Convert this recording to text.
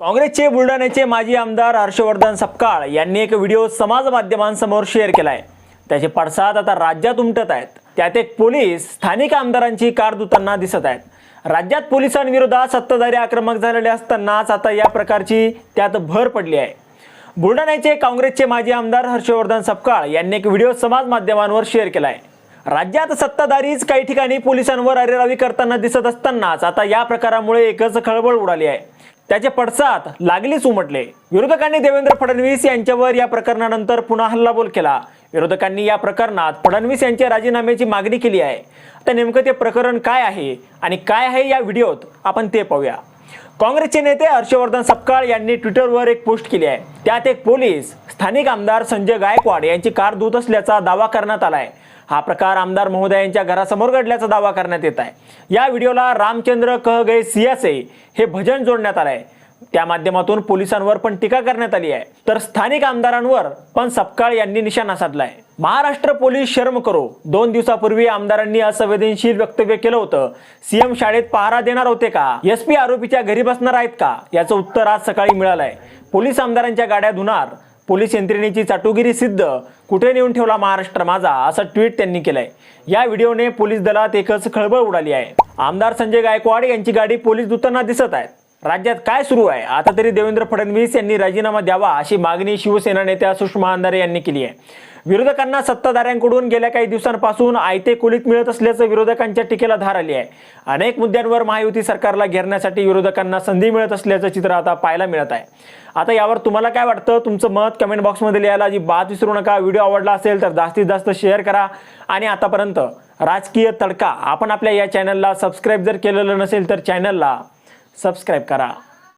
काँग्रेसचे बुलढाण्याचे माजी आमदार हर्षवर्धन सपकाळ यांनी एक व्हिडिओ समाज माध्यमांसमोर शेअर केला आहे त्याचे पडसाद आता राज्यात उमटत आहेत. त्यात एक पोलीस स्थानिक आमदारांची कार धुताना दिसत आहेत. राज्यात पोलिसांविरोधात सत्ताधारी आक्रमक झालेले असतानाच आता या प्रकारची त्यात भर पडली आहे. बुलढाण्याचे काँग्रेसचे माजी आमदार हर्षवर्धन सपकाळ यांनी एक व्हिडिओ समाज माध्यमांवर शेअर आहे राज्यात सत्ताधारीच काही ठिकाणी पोलिसांवर अरेरावी करताना दिसत असतानाच आता या प्रकारामुळे एकच खळबळ उडाली आहे. त्याचे पडसाद लागलीच उमटले. विरोधकांनी देवेंद्र फडणवीस यांच्यावर या प्रकरणानंतर पुन्हा हल्लाबोल केला. विरोधकांनी या प्रकरणात फडणवीस यांच्या राजीनाम्याची मागणी केली आहे. तर नेमकं ते प्रकरण काय आहे आणि काय आहे या व्हिडिओत आपण ते पाहूया. काँग्रेसचे नेते हर्षवर्धन सपकाळ यांनी ट्विटरवर एक पोस्ट केली आहे. त्यात एक पोलीस स्थानिक आमदार संजय गायकवाड यांची कार धुत असल्याचा दावा करण्यात आलाय. हा प्रकार आमदार महोदयांच्या घरासमोर घडल्याचा दावा करण्यात येत आहे. या व्हिडिओला रामचंद्र कह गए सियासे हे भजन जोडण्यात आलंय. त्या माध्यमातून पोलिसांवर पण टीका करण्यात आली आहे. तर स्थानिक आमदारांवर पण सपकाळ यांनी निशाणा साधलाय. महाराष्ट्र पोलीस शर्म करो. दोन दिवसापूर्वी आमदारांनी असंवेदनशील वक्तव्य केलं होतं. सीएम शाळेत पहारा देणार होते का? एस पी आरोपीच्या घरी बसणार आहेत का? याचं उत्तर आज सकाळी मिळालंय. पोलीस आमदारांच्या गाड्या धुणार पोलीस यंत्रणेची चाटुगिरी सिद्ध कुठे नेऊन ठेवला महाराष्ट्र माझा असं ट्विट त्यांनी केलंय. या व्हिडिओने पोलीस दलात एकच खळबळ उडाली आहे. आमदार संजय गायकवाड यांची गाडी पोलीस धुताना दिसत आहेत. राज्यात काय सुरू आहे? आता तरी देवेंद्र फडणवीस यांनी राजीनामा द्यावा अशी मागणी शिवसेना नेत्या सुषमा अंधारे यांनी केली आहे. विरोधकांना सत्ताधाऱ्यांकडून गेल्या काही दिवसांपासून आयते कुलीत मिळत असल्याचं विरोधकांच्या टीकेला धार आली आहे. अनेक मुद्द्यांवर महायुती सरकारला घेरण्यासाठी विरोधकांना संधी मिळत असल्याचं चित्र आता पाहायला मिळत आहे. आता यावर तुम्हाला काय वाटतं? तुमचं मत कमेंट बॉक्समध्ये लिहायला अजिबात विसरू नका. व्हिडिओ आवडला असेल तर जास्तीत जास्त शेअर करा. आणि आतापर्यंत राजकीय तडका आपण आपल्या या चॅनलला सबस्क्राईब जर केलेलं नसेल तर चॅनलला सबस्क्राईब करा.